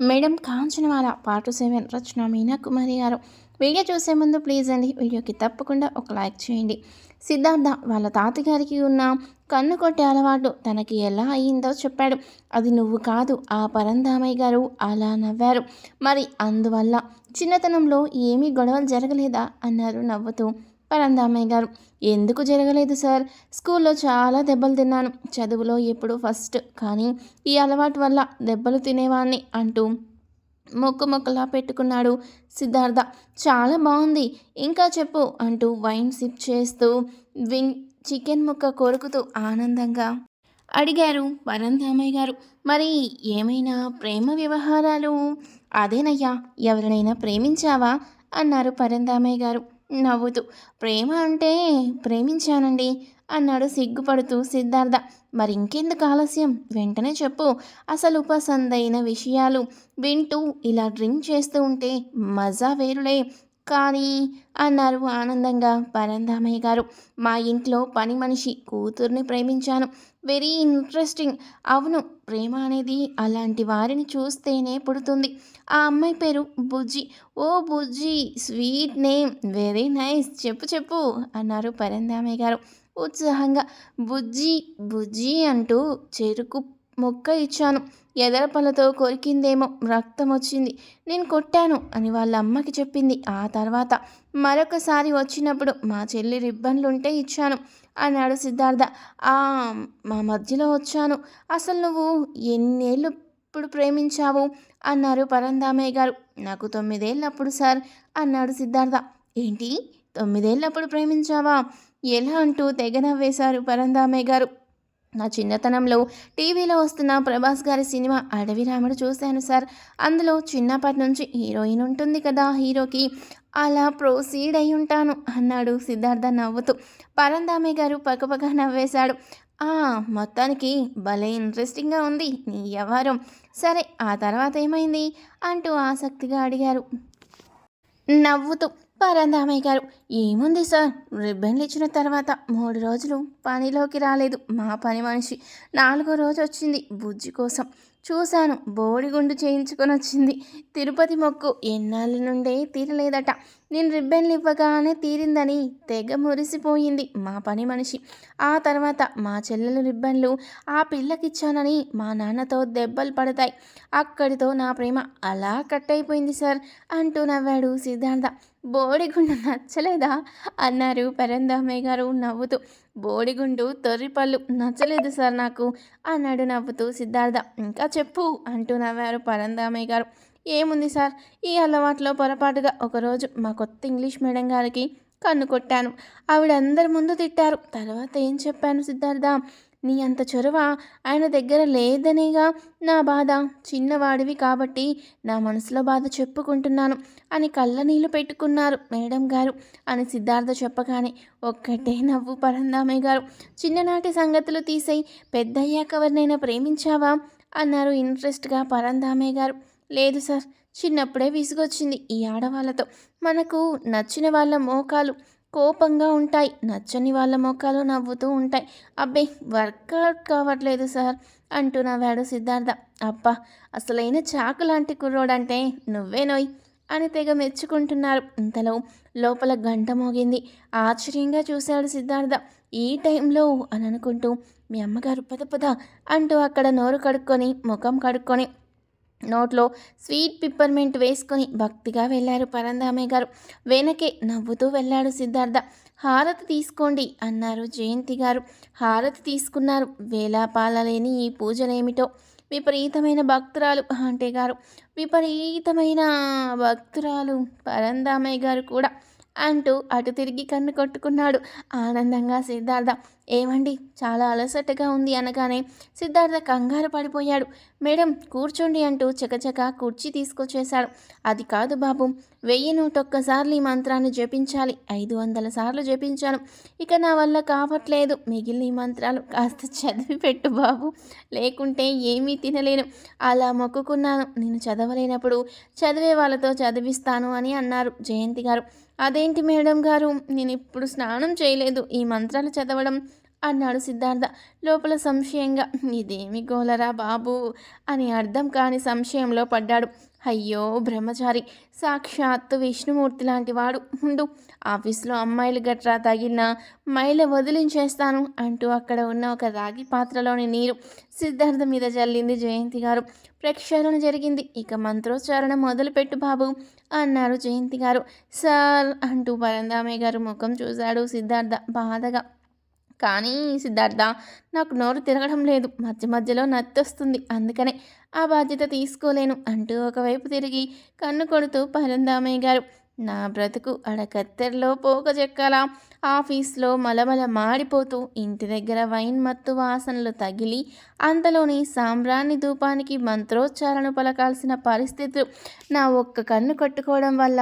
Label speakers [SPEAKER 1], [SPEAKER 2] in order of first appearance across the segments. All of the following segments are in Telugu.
[SPEAKER 1] Madam Kanchanavala part seven Rachana Meena Kumari garu. Video చూసే ముందు ప్లీజ్ అండి వీడియోకి తప్పకుండా ఒక లైక్ చేయండి. సిద్ధార్థ వాళ్ళ తాతగారికి ఉన్న కన్ను కొట్టే అలవాటు తనకి ఎలా అయ్యిందో చెప్పాడు. అది నువ్వు కాదు ఆ పరంధామయ్య గారు అలా నవ్వారు. మరి అందువల్ల చిన్నతనంలో ఏమీ గొడవలు జరగలేదా? అన్నారు నవ్వుతూ. పరంధామయ్య గారు. ఎందుకు జరగలేదు సార్? స్కూల్లో చాలా దెబ్బలు తిన్నాను. చదువులో ఎప్పుడు ఫస్ట్. కానీ ఈ అలవాటు వల్ల దెబ్బలు తినేవాడిని అంటూ మొక్కు మొక్కలా పెట్టుకున్నాడు సిద్ధార్థ. చాలా బాగుంది. ఇంకా చెప్పు అంటూ వైన్ సిప్ చేస్తూ విన్ చికెన్ ముక్క కొరుకుతూ ఆనందంగా అడిగారు వరంధామయ్య గారు. మరి ఏమైనా ప్రేమ వ్యవహారాలు? అదేనయ్యా ఎవరినైనా ప్రేమించావా? అన్నారు పరంధామయ్య గారు. నవ్వుతూ ప్రేమ అంటే ప్రేమించానండి అన్నాడు సిగ్గుపడుతూ సిద్ధార్థ. మరి ఇంకెందుకు ఆలస్యం? వెంటనే చెప్పు. అసలు ఉపసందైన విషయాలు వింటూ ఇలా డ్రింక్ చేస్తూ ఉంటే మజా వేరులే. కానీ అన్నారు ఆనందంగా పరంధామయ్య గారు. మా ఇంట్లో పని మనిషి కూతుర్ని ప్రేమించాను. Very interesting. అవును ప్రేమ అనేది అలాంటి వారిని చూస్తేనే పుడుతుంది. ఆ అమ్మాయి పేరు బుజ్జి. ఓ Bujji sweet name. Very nice. చెప్పు చెప్పు అన్నారు పరంధామయ్య గారు. ఉత్సాహంగా బుజ్జి బుజ్జి అంటూ చెరుకు మొక్క ఇచ్చాను. ఎదరపలతో కొరికిందేమో రక్తం వచ్చింది నేను కొట్టాను అని వాళ్ళ అమ్మకి చెప్పింది. ఆ తర్వాత మరొకసారి వచ్చినప్పుడు మా చెల్లి రిబ్బన్లుంటే ఇచ్చాను అన్నాడు సిద్ధార్థ. ఆ మా మధ్యలో వచ్చాను. అసలు నువ్వు ఎన్నేళ్ళు ఇప్పుడు ప్రేమించావు? అన్నారు పరంధామయ్య గారు. నాకు తొమ్మిదేళ్ళప్పుడు సార్ అన్నాడు సిద్ధార్థ. ఏంటి? తొమ్మిదేళ్ళప్పుడు ప్రేమించావా? ఎలా అంటూ తెగ నవ్వేశారు పరంధామయ్య గారు. నా చిన్నతనంలో టీవీలో వస్తున్న ప్రభాస్ గారి సినిమా అడవి రాముడు చూశాను సార్. అందులో చిన్నప్పటి నుంచి హీరోయిన్ ఉంటుంది కదా హీరోకి. అలా ప్రొసీడ్ అయి ఉంటాను అన్నాడు సిద్ధార్థ నవ్వుతూ. పరందామే గారు పక్కపక్క నవ్వేశాడు. ఆ మొత్తానికి భలే ఇంట్రెస్టింగ్గా ఉంది నీ వ్యవహారం. సరే ఆ తర్వాత ఏమైంది? అంటూ ఆసక్తిగా అడిగారు. నవ్వుతూ పరంధామయ్య గారు. ఏముంది సార్? రిబ్బన్లు ఇచ్చిన తర్వాత మూడు రోజులు పనిలోకి రాలేదు. మా పని మనిషి నాలుగో రోజు వచ్చింది బుజ్జి కోసం. చూశాను బోడిగుండు చేయించుకొని వచ్చింది తిరుపతి మొక్కు ఎన్నాళ్ళ నుండే తీరలేదట. నేను రిబ్బన్లు ఇవ్వగానే తీరిందని తెగ మురిసిపోయింది మా పని మనిషి. ఆ తర్వాత మా చెల్లెలు రిబ్బన్లు ఆ పిల్లకిచ్చానని మా నాన్నతో దెబ్బలు పడతాయి. అక్కడితో నా ప్రేమ అలా కట్ అయిపోయింది సార్ అంటూ నవ్వాడు సిద్ధార్థ. బోడిగుండు నచ్చలేదా? అన్నారు పరందామయ్య గారు నవ్వుతూ. బోడిగుండు తొర్రిపళ్ళు నచ్చలేదు సార్ నాకు అన్నాడు నవ్వుతూ సిద్ధార్థ. ఇంకా చెప్పు అంటూ నవ్వారు పరందామయ్య గారు. ఏముంది సార్? ఈ అలవాట్లో పొరపాటుగా ఒకరోజు మా కొత్త ఇంగ్లీష్ మేడం గారికి కన్ను కొట్టాను. ఆవిడ అందరి ముందు తిట్టారు. తర్వాత ఏం చెప్పాను సిద్ధార్థ? నీ అంత చొరవ ఆయన దగ్గర లేదనేగా నా బాధ. చిన్నవాడివి కాబట్టి నా మనసులో బాధ చెప్పుకుంటున్నాను అని కళ్ళ నీళ్ళు పెట్టుకున్నారు మేడం గారు అని సిద్ధార్థ చెప్పగానే ఒక్కటే నవ్వు పరందామయ్య గారు. చిన్ననాటి సంగతులు తీసేయి. పెద్దయ్యాక ఎవరినైనా ప్రేమించావా? అన్నారు ఇంట్రెస్ట్గా పరందామయ్య గారు. లేదు సార్ చిన్నప్పుడే విసుగొచ్చింది ఈ ఆడవాళ్ళతో. మనకు నచ్చిన వాళ్ళ మోకాలు కోపంగా ఉంటాయి నచ్చని వాళ్ళ మోకాలు నవ్వుతూ ఉంటాయి. అబ్బే వర్కౌట్ కావట్లేదు సార్ అంటూ నవ్వాడు సిద్ధార్థ. అబ్బా అసలైన చాకు లాంటి కుర్రోడంటే నువ్వే నోయ్ అని తెగ మెచ్చుకుంటున్నారు ఇంతలో. లోపల గంట మోగింది. ఆశ్చర్యంగా చూశాడు సిద్ధార్థ. ఈ టైంలో అని అనుకుంటూ మీ అమ్మగారు పద పద అంటూ అక్కడ నోరు కడుక్కొని ముఖం కడుక్కొని నోట్లో స్వీట్ పిప్పర్మెంట్ వేసుకొని భక్తిగా వెళ్ళారు పరంధామయ్య గారు. వెనకే నవ్వుతూ వెళ్ళాడు సిద్ధార్థ. హారతి తీసుకోండి అన్నారు జయంతి గారు. హారతి తీసుకున్నారు. వేలాపాల లేని ఈ పూజలేమిటో? విపరీతమైన భక్తురాలు అంటే గారు. విపరీతమైన భక్తురాలు పరంధామయ్య గారు కూడా అంటూ అటు తిరిగి కన్ను కొట్టుకున్నాడు. ఆనందంగా సిద్ధార్థ ఏమండి? చాలా అలసటగా ఉంది అనగానే సిద్ధార్థ కంగారు పడిపోయాడు. మేడం కూర్చోండి అంటూ చకచక కుర్చీ తీసుకొచ్చేశాడు. అది కాదు బాబు వెయ్యి నూటొక్కసార్లు ఈ మంత్రాన్ని జపించాలి. ఐదు వందల సార్లు జపించాను. ఇక నా వల్ల కావట్లేదు. మిగిలిన ఈ మంత్రాలు కాస్త చదివి పెట్టు బాబు. లేకుంటే ఏమీ తినలేను. అలా మొక్కుకున్నాను. నేను చదవలేనప్పుడు చదివే వాళ్ళతో చదివిస్తాను అని అన్నారు జయంతి గారు. అదేంటి మేడం గారు? నేను ఇప్పుడు స్నానం చేయలేదు. ఈ మంత్రాలు చదవడం అన్నాడు సిద్ధార్థ. లోపల సంశయంగా ఇదేమి గోలరా బాబు? అని అర్థం కాని సంశయంలో పడ్డాడు. అయ్యో బ్రహ్మచారి సాక్షాత్తు విష్ణుమూర్తి లాంటి వాడు. ఉండు ఆఫీస్లో అమ్మాయిలు గట్రా తగిలిన మైల వదిలించేస్తాను అంటూ అక్కడ ఉన్న ఒక రాగి పాత్రలోని నీరు సిద్ధార్థ మీద జల్లింది జయంతి గారు. ప్రక్షాళన జరిగింది. ఇక మంత్రోచ్చారణ మొదలుపెట్టు బాబు అన్నారు జయంతి గారు. సార్ అంటూ పరందామయ్య గారు ముఖం చూశాడు సిద్ధార్థ బాధగా. కానీ సిద్ధార్థ నాకు నోరు తిరగడం లేదు. మధ్య మధ్యలో నత్తొస్తుంది. అందుకనే ఆ బాధ్యత తీసుకోలేను అంటూ ఒకవైపు తిరిగి కన్ను కొడుతూ పరందామయ్య గారు నా బ్రతుకు అడకత్తెరలో పోక చెక్కాల ఆఫీస్లో మలమల మాడిపోతూ ఇంటి దగ్గర వైన్ మత్తు వాసనలు తగిలి అంతలోని సాంబ్రాణి ధూపానికి మంత్రోచ్చారణ పలకాల్సిన పరిస్థితులు నా ఒక్క కన్ను కట్టుకోవడం వల్ల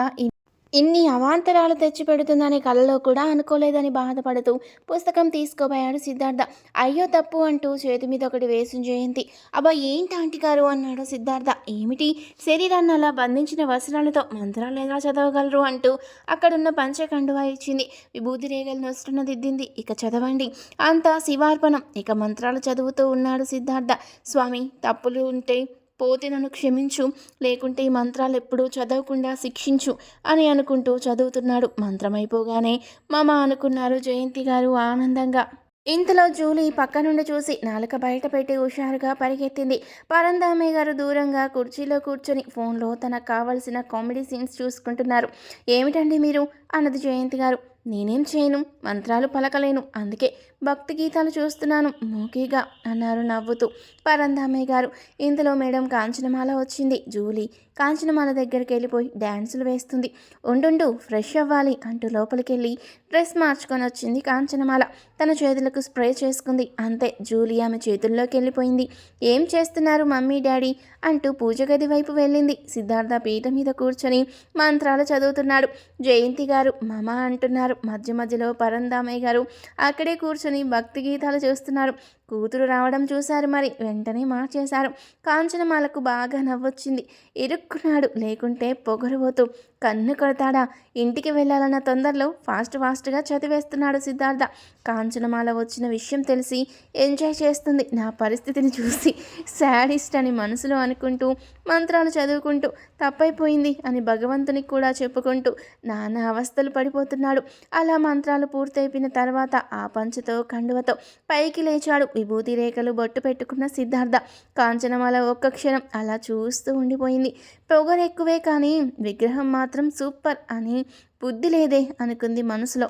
[SPEAKER 1] ఇన్ని అవాంతరాలు తెచ్చిపెడుతుందని కలలో కూడా అనుకోలేదని బాధపడుతూ పుస్తకం తీసుకోబోయాడు సిద్ధార్థ. అయ్యో తప్పు అంటూ చేతి మీద ఒకటి వేసు జయంతి. అబ్బా ఏంటి ఆంటీ గారు అన్నాడు సిద్ధార్థ. ఏమిటి? శరీరాన్ని అలా బంధించిన వస్త్రాలతో మంత్రాలు ఎలా చదవగలరు అంటూ అక్కడున్న పంచకండువా ఇచ్చింది. విభూతి రేగలు నొస్తున్న దిద్దింది. ఇక చదవండి. అంతా శివార్పణం. ఇక మంత్రాలు చదువుతూ ఉన్నాడు సిద్ధార్థ. స్వామి తప్పులు ఉంటే పోతే నన్ను క్షమించు లేకుంటే ఈ మంత్రాలు ఎప్పుడూ చదవకుండా శిక్షించు అని అనుకుంటూ చదువుతున్నాడు. మంత్రమైపోగానే మామ అనుకున్నారు జయంతి గారు ఆనందంగా. ఇంతలో జూలీ పక్క నుండి చూసి నాలుక బయట పెట్టి హుషారుగా పరిగెత్తింది. పరందామయ్య గారు దూరంగా కుర్చీలో కూర్చొని ఫోన్లో తనకు కావలసిన కామెడీ సీన్స్ చూసుకుంటున్నారు. ఏమిటండి మీరు? అన్నది జయంతి గారు. నేనేం చేయను? మంత్రాలు పలకలేను. అందుకే భక్తి గీతాలు చూస్తున్నాను. మూకీగా అన్నారు నవ్వుతూ పరంధామయ్య గారు. ఇంతలో మేడం కాంచనమాల వచ్చింది. జూలీ కాంచనమాల దగ్గరికి వెళ్ళిపోయి డ్యాన్సులు వేస్తుంది. ఉండుండు ఫ్రెష్ అవ్వాలి అంటూ లోపలికెళ్ళి డ్రెస్ మార్చుకొని వచ్చింది కాంచనమాల. తన చేతులకు స్ప్రే చేసుకుంది. అంతే జూలీ ఆమె చేతుల్లోకి వెళ్ళిపోయింది. ఏం చేస్తున్నారు మమ్మీ డాడీ? అంటూ పూజ గది వైపు వెళ్ళింది. సిద్ధార్థ పీట మీద కూర్చొని మంత్రాలు చదువుతున్నాడు. జయంతి గారు మమ అంటున్నారు. మధ్య మధ్యలో పరందామయ్య గారు అక్కడే కూర్చొని భక్తి గీతాలు చూస్తున్నారు. కూతురు రావడం చూశారు మరి వెంటనే మార్చేశారు. కాంచనమాలకు బాగా నవ్వొచ్చింది. ఇరుక్కున్నాడు లేకుంటే పొగరుబోతూ. కన్ను కొడతాడా? ఇంటికి వెళ్ళాలన్న తొందరలో ఫాస్ట్ ఫాస్ట్గా చదివేస్తున్నాడు సిద్ధార్థ. కాంచనమాల వచ్చిన విషయం తెలిసి ఎంజాయ్ చేస్తుంది. నా పరిస్థితిని చూసి శాడిస్ట్ అని మనసులో అనుకుంటూ మంత్రాలు చదువుకుంటూ తప్పైపోయింది అని భగవంతునికి కూడా చెప్పుకుంటూ నానా అవస్థలు పడిపోతున్నాడు. అలా మంత్రాలు పూర్తయిపోయిన తర్వాత ఆ పంచతో కండువతో పైకి లేచాడు. విభూతి రేఖలు బొట్టు పెట్టుకున్న సిద్ధార్థ కాంచనమాల ఒక్క క్షణం అలా చూస్తూ ఉండిపోయింది. పొగరెక్కువే కానీ విగ్రహం మాత్రం సూపర్ అని బుద్ధి లేదే అనుకుంది మనసులో.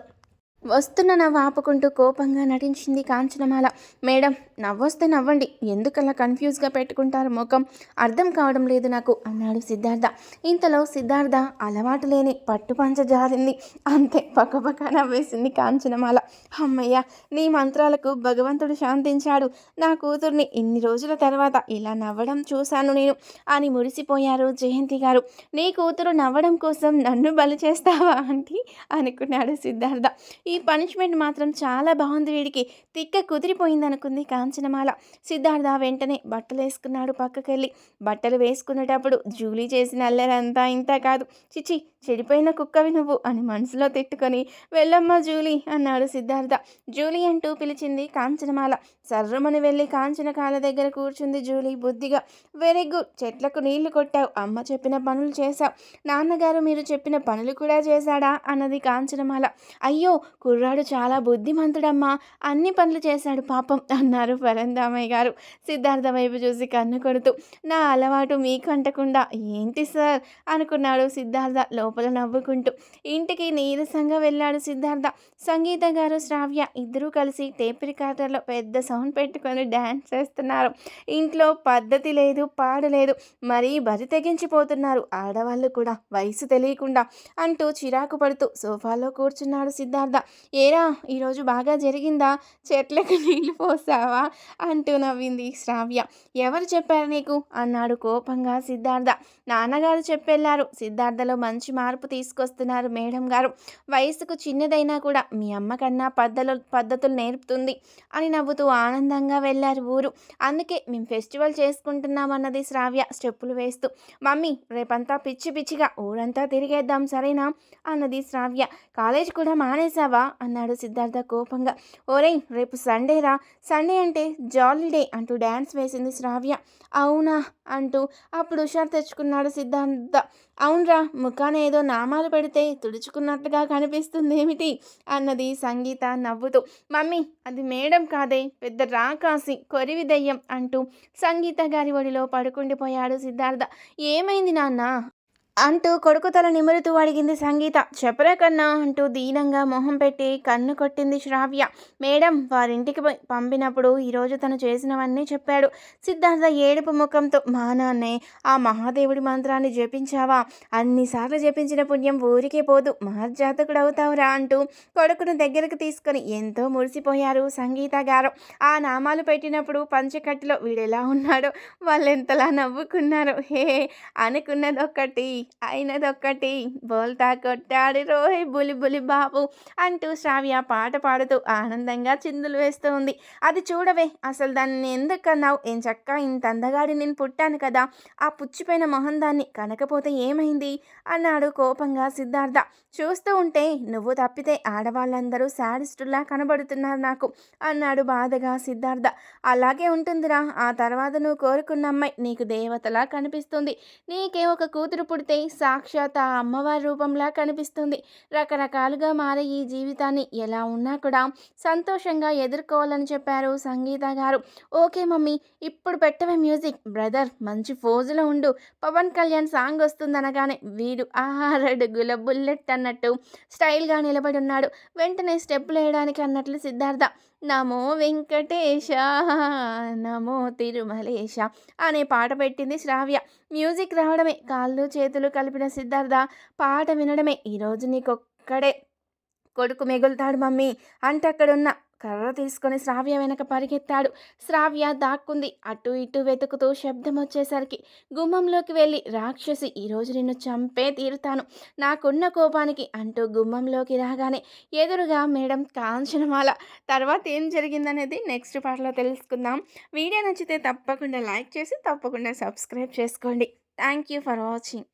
[SPEAKER 1] వస్తున్న నవ్వు ఆపుకుంటూ కోపంగా నటించింది కాంచనమాల. మేడం నవ్వొస్తే నవ్వండి. ఎందుకలా కన్ఫ్యూజ్గా పెట్టుకుంటారు ముఖం? అర్థం కావడం లేదు నాకు అన్నాడు సిద్ధార్థ. ఇంతలో సిద్ధార్థ అలవాటు లేని పట్టుపంచ జారింది. అంతే పక్కపక్క నవ్వేసింది కాంచనమాల. అమ్మయ్య నీ మంత్రాలకు భగవంతుడు శాంతించాడు. నా కూతుర్ని ఇన్ని రోజుల తర్వాత ఇలా నవ్వడం చూశాను నేను అని మురిసిపోయారు జయంతి గారు. నీ కూతురు నవ్వడం కోసం నన్ను బలి చేస్తావా అంటే అనుకున్నాడు సిద్ధార్థ. ఈ పనిష్మెంట్ మాత్రం చాలా బాగుంది వీడికి. తిక్క కుదిరిపోయింది అనుకుంది కాంచనమాల. సిద్ధార్థ వెంటనే బట్టలు వేసుకున్నాడు పక్కకెళ్ళి. బట్టలు వేసుకునేటప్పుడు జూలీ చేసిన అల్లరంతా ఇంత కాదు. చిచి చెడిపోయిన కుక్కవి నువ్వు అని మనసులో తిట్టుకొని వెళ్ళమ్మ జూలీ అన్నాడు సిద్ధార్థ. జూలీ అంటూ పిలిచింది కాంచనమాల. సర్రమని వెళ్ళి కాంచన కాల దగ్గర కూర్చుంది జూలీ బుద్ధిగా. వెరీ గుడ్ చెట్లకు నీళ్ళు కొట్టావు. అమ్మ చెప్పిన పనులు చేశావు. నాన్నగారు మీరు చెప్పిన పనులు కూడా చేశాడా? అన్నది కాంచనమాల. అయ్యో కుర్రాడు చాలా బుద్ధిమంతుడమ్మా. అన్ని పనులు చేశాడు పాపం అన్నారు పరందామయ్య గారు. సిద్ధార్థ వైపు చూసి కన్ను కొడుతూ నా అలవాటు మీకు అంటకుండా ఏంటి సార్? అనుకున్నాడు సిద్ధార్థ లోపల నవ్వుకుంటూ. ఇంటికి నీరసంగా వెళ్ళాడు సిద్ధార్థ. సంగీత గారు శ్రావ్య ఇద్దరూ కలిసి టేప్ రికార్డర్లో పెద్ద సౌండ్ పెట్టుకొని డ్యాన్స్ చేస్తున్నారు. ఇంట్లో పద్ధతి లేదు పాడలేదు మరీ బరి తెగించిపోతున్నారు. ఆడవాళ్ళు కూడా వయసు తెలియకుండా అంటూ చిరాకు పడుతూ సోఫాలో కూర్చున్నాడు సిద్ధార్థ. ఏరా ఈరోజు బాగా జరిగిందా? చెట్లకు నీళ్ళు పోసావా? అంటూ నవ్వింది శ్రావ్య. ఎవరు చెప్పారు నీకు? అన్నాడు కోపంగా సిద్ధార్థ. నాన్నగారు చెప్పెళ్ళారు సిద్ధార్థలో మంచి మార్పు తీసుకొస్తున్నారు మేడం గారు. వయసుకు చిన్నదైనా కూడా మీ అమ్మ కన్నా పద్ధతులు పద్ధతులు నేర్పుతుంది అని నవ్వుతూ ఆనందంగా వెళ్ళారు ఊరు. అందుకే మేము ఫెస్టివల్ చేసుకుంటున్నామన్నది శ్రావ్య స్టెప్పులు వేస్తూ. మమ్మీ రేపంతా పిచ్చి పిచ్చిగా ఊరంతా తిరిగేద్దాం సరేనా? అన్నది శ్రావ్య. కాలేజ్ కూడా మానేసావా చేస్తున్నావా అన్నాడు సిద్ధార్థ కోపంగా. ఓరేయ్ రేపు సండేరా సండే అంటే జాలీ డే అంటూ డ్యాన్స్ వేసింది శ్రావ్య. అవునా? అంటూ అప్పుడు హుషారు తెచ్చుకున్నాడు సిద్ధార్థ. అవునరా ముఖాన ఏదో నామాలు పెడితే తుడుచుకున్నట్టుగా కనిపిస్తుంది ఏమిటి అన్నది సంగీత నవ్వుతూ. మమ్మీ అది మేడం కాదే పెద్ద రాకాసి కొరివి దయ్యం అంటూ సంగీత గారి ఒడిలో పడుకుండిపోయాడు సిద్ధార్థ. ఏమైంది నాన్న? అంటూ కొడుకు తల నిమురుతూ అడిగింది సంగీత. చెప్పరా కన్నా అంటూ దీనంగా మొహం పెట్టి కన్ను కొట్టింది శ్రావ్య. మేడం వారింటికి పంపినప్పుడు ఈరోజు తను చేసినవన్నీ చెప్పాడు. సిద్ధార్థ ఏడుపు ముఖంతో మా నాన్నే ఆ మహాదేవుడి మంత్రాన్ని జపించావా? అన్నిసార్లు జపించిన పుణ్యం ఊరికే పోదు. మహర్జాతకుడు అవుతావురా అంటూ కొడుకును దగ్గరకు తీసుకొని ఎంతో మురిసిపోయారు సంగీత గారు. ఆ నామాలు పెట్టినప్పుడు పంచకట్టులో వీడెలా ఉన్నాడో వాళ్ళెంతలా నవ్వుకున్నారు హే అనుకున్నదొక్కటి అయినదొక్కటి. బోల్తా కొట్టాడు రోహి బులి బులి బాబు అంటూ శ్రావ్య పాట పాడుతూ ఆనందంగా చిందులు వేస్తూ ఉంది. అది చూడవే అసలు దాన్ని ఎందుకన్నావు? ఏం చక్క ఇంత అందగాడి నేను పుట్టాను కదా. ఆ పుచ్చిపోయిన మొహం దాన్ని కనకపోతే ఏమైంది? అన్నాడు కోపంగా సిద్ధార్థ. చూస్తూ ఉంటే నువ్వు తప్పితే ఆడవాళ్ళందరూ శాడిస్టులా కనబడుతున్నారు నాకు అన్నాడు బాధగా సిద్ధార్థ. అలాగే ఉంటుందిరా ఆ తర్వాత నువ్వు కోరుకున్న అమ్మాయి నీకు దేవతలా కనిపిస్తుంది. నీకే ఒక కూతురు పుడితే సాక్షాత్ ఆ అమ్మవారి రూపంలా కనిపిస్తుంది. రకరకాలుగా మారే ఈ జీవితాన్ని ఎలా ఉన్నా కూడా సంతోషంగా ఎదుర్కోవాలని చెప్పారు సంగీత గారు. ఓకే మమ్మీ ఇప్పుడు పెట్టవే మ్యూజిక్. బ్రదర్ మంచి ఫోజులో ఉండు. పవన్ కళ్యాణ్ సాంగ్ వస్తుందనగానే వీడు ఆరడుగుల బుల్లెట్ అన్నట్టు స్టైల్గా నిలబడి ఉన్నాడు. వెంటనే స్టెప్పులు వేయడానికి అన్నట్లు సిద్ధార్థ. నమో వెంకటేశ నమో తిరుమలేశ అనే పాట పెట్టింది శ్రావ్య. మ్యూజిక్ రావడమే కాళ్ళు చేతులు కలిపిన సిద్ధార్థ పాట వినడమే. ఈరోజు నీకొక్కడే కొడుకు మిగులుతాడు మమ్మీ. అంటే అక్కడున్న కర్ర తీసుకొని శ్రావ్య వెనక పరిగెత్తాడు. శ్రావ్య దాక్కుంది. అటు ఇటు వెతుకుతూ శబ్దం వచ్చేసరికి గుమ్మంలోకి వెళ్ళి రాక్షసి ఈరోజు నిన్ను చంపే తీరుతాను. నాకున్న కోపానికి అంటూ గుమ్మంలోకి రాగానే ఎదురుగా మేడం కాంచనమాల. తర్వాత ఏం జరిగిందనేది నెక్స్ట్ పార్ట్లో తెలుసుకుందాం. వీడియో నచ్చితే తప్పకుండా లైక్ చేసి తప్పకుండా సబ్స్క్రైబ్ చేసుకోండి. Thank you for watching.